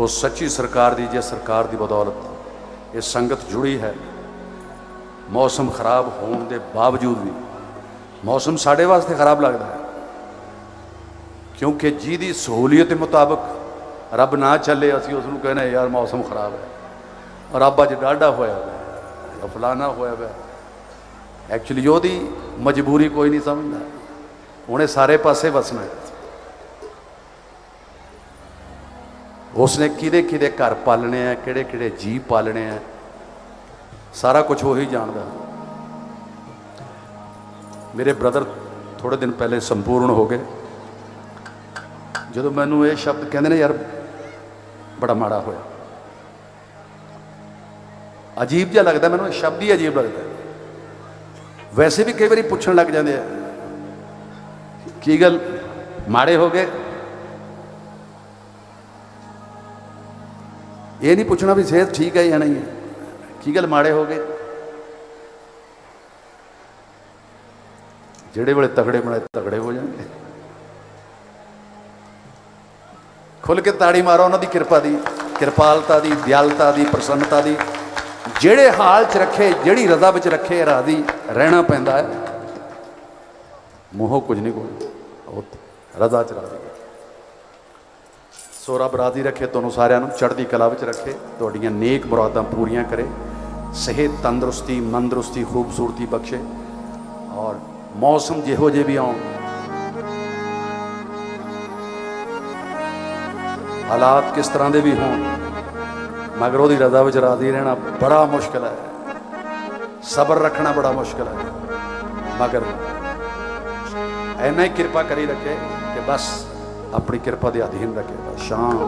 ਉਹ ਸੱਚੀ ਸਰਕਾਰ ਦੀ ਜੇ ਸਰਕਾਰ ਦੀ ਬਦੌਲਤ ਇਹ ਸੰਗਤ ਜੁੜੀ ਹੈ। ਮੌਸਮ ਖਰਾਬ ਹੋਣ ਦੇ ਬਾਵਜੂਦ ਵੀ ਮੌਸਮ ਸਾਡੇ ਵਾਸਤੇ ਖਰਾਬ ਲੱਗਦਾ ਹੈ। ਕਿਉਂਕਿ ਜਿਹਦੀ ਸਹੂਲੀਅਤ ਮੁਤਾਬਕ ਰੱਬ ਨਾ ਚੱਲੇ, ਅਸੀਂ ਉਸ ਨੂੰ ਕਹਿੰਦੇ ਯਾਰ ਮੌਸਮ ਖਰਾਬ ਹੈ। ਰੱਬ ਅੱਜ ਡਾਢਾ ਹੋਇਆ ਹੋਇਆ ਜਾਂ ਫਲਾਣਾ ਹੋਇਆ ਹੋਇਆ ਐਕਚੁਅਲੀ ਉਹਦੀ ਮਜਬੂਰੀ ਕੋਈ ਨਹੀਂ ਸਮਝਦਾ। ਉਹਨੇ ਸਾਰੇ ਪਾਸੇ ਵਸਣਾ ਹੈ। ਉਸਨੇ ਕਿਹਦੇ ਕਿਹਦੇ ਘਰ ਪਾਲਣੇ ਆ, ਕਿਹੜੇ ਕਿਹੜੇ ਜੀਵ ਪਾਲਣੇ ਆ, ਸਾਰਾ ਕੁਝ ਉਹੀ ਜਾਣਦਾ। ਮੇਰੇ ਬ੍ਰਦਰ ਥੋੜੇ ਦਿਨ ਪਹਿਲੇ ਸੰਪੂਰਨ ਹੋ ਗਏ। ਜਦੋਂ ਮੈਨੂੰ ਇਹ ਸ਼ਬਦ ਕਹਿੰਦੇ ਨੇ, ਯਾਰ, ਬੜਾ ਮਾੜਾ ਹੋਇਆ। ਅਜੀਬ ਜਿਹਾ ਲੱਗਦਾ, ਮੈਨੂੰ ਇਹ ਸ਼ਬਦ ਹੀ ਅਜੀਬ ਲੱਗਦਾ। ਵੈਸੇ ਵੀ ਕਈ ਵਾਰੀ ਪੁੱਛਣ ਲੱਗ ਜਾਂਦੇ ਆ, ਕੀ ਗੱਲ, ਮਾੜੇ ਹੋ ਗਏ? ਇਹ ਨਹੀਂ ਪੁੱਛਣਾ ਵੀ ਸਿਹਤ ਠੀਕ ਹੈ ਜਾਂ ਨਹੀਂ ਹੈ। ਕੀ ਗੱਲ ਮਾੜੇ ਹੋ ਗਏ? ਜਿਹੜੇ ਵੇਲੇ ਤਗੜੇ ਬਣੇ ਤਗੜੇ ਹੋ ਜਾਣਗੇ। ਖੁੱਲ ਕੇ ਤਾੜੀ ਮਾਰੋ ਉਹਨਾਂ ਦੀ ਕਿਰਪਾ ਦੀ, ਕਿਰਪਾਲਤਾ ਦੀ, ਦਿਆਲਤਾ ਦੀ, ਪ੍ਰਸੰਨਤਾ ਦੀ। ਜਿਹੜੇ ਹਾਲ 'ਚ ਰੱਖੇ, ਜਿਹੜੀ ਰਜ਼ਾ ਵਿੱਚ ਰੱਖੇ ਰਾਜ਼ੀ ਰਹਿਣਾ ਪੈਂਦਾ ਹੈ। ਮੋਹ ਕੁਝ ਨਹੀਂ ਕੋਈ। ਉਹ ਰਜ਼ਾ 'ਚ ਰਾਜ਼ੀ ਸੋ ਰੱਬ ਰਾਜ਼ੀ ਰੱਖੇ, ਤੁਹਾਨੂੰ ਸਾਰਿਆਂ ਨੂੰ ਚੜ੍ਹਦੀ ਕਲਾ ਵਿੱਚ ਰੱਖੇ। ਤੁਹਾਡੀਆਂ ਨੇਕ ਮੁਰਾਦਾਂ ਪੂਰੀਆਂ ਕਰੇ। ਸਿਹਤ ਤੰਦਰੁਸਤੀ, ਮੰਦਰੁਸਤੀ, ਖੂਬਸੂਰਤੀ ਬਖਸ਼ੇ। ਔਰ ਮੌਸਮ ਜਿਹੋ ਜਿਹੇ ਵੀ ਆਉਣ। ਹਾਲਾਤ ਕਿਸ ਤਰ੍ਹਾਂ ਦੇ ਵੀ ਹੋਣ, ਮਗਰ ਉਹਦੀ ਰਜ਼ਾ ਵਿੱਚ ਰਾਜ਼ੀ ਰਹਿਣਾ ਬੜਾ ਮੁਸ਼ਕਲ ਹੈ। ਸਬਰ ਰੱਖਣਾ ਬੜਾ ਮੁਸ਼ਕਲ ਹੈ। ਮਗਰ ਐਨਾ ਹੀ ਕਿਰਪਾ ਕਰੀ ਰੱਖੇ ਕਿ ਬਸ ਆਪਣੀ ਕਿਰਪਾ ਦੇ ਅਧੀਨ ਰੱਖੇ ਬਸ ਸ਼ਾਮ